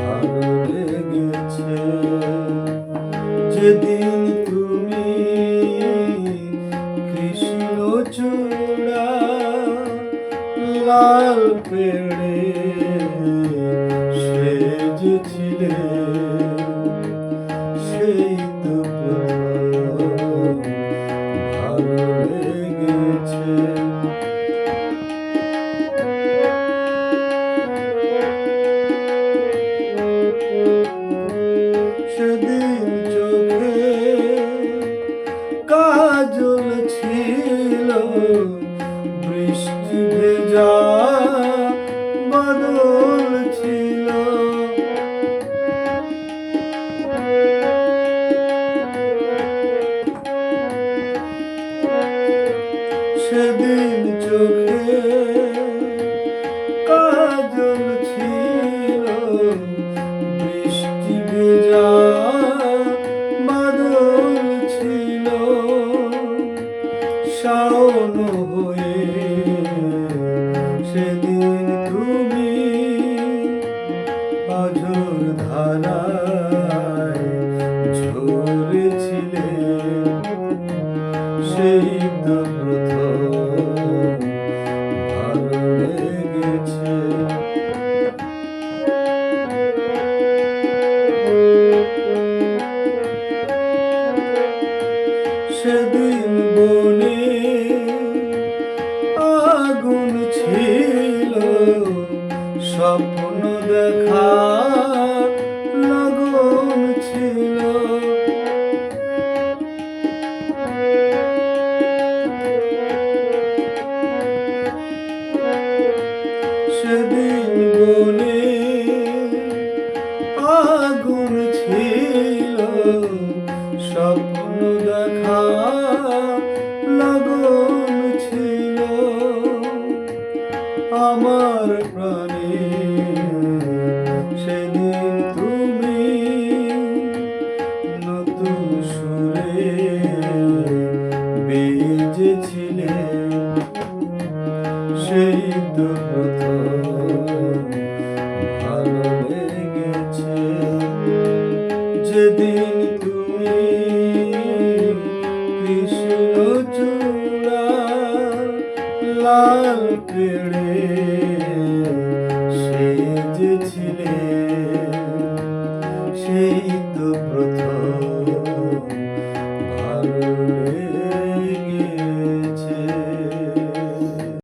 ভালো লেগেছে যেদিন তুমি কৃষ্ণ চূড়া লাল পেড়ে সেজেছিলে সেই তো শাওন হয়ে সেদিন তুমি অঝোর ধারায় ঝরেছিলে সেই তো সেদিন বনে। আগুন ছিল স্বপ্ন দেখা স্বপ্ন দেখা লগন ছিল। আমার প্রাণে তুমি নতুন সুরে সেই তো ভালো লেগেছে। যেদিন তুমি লাল কেড়ে সেজেছিলে। সেই তো প্রথম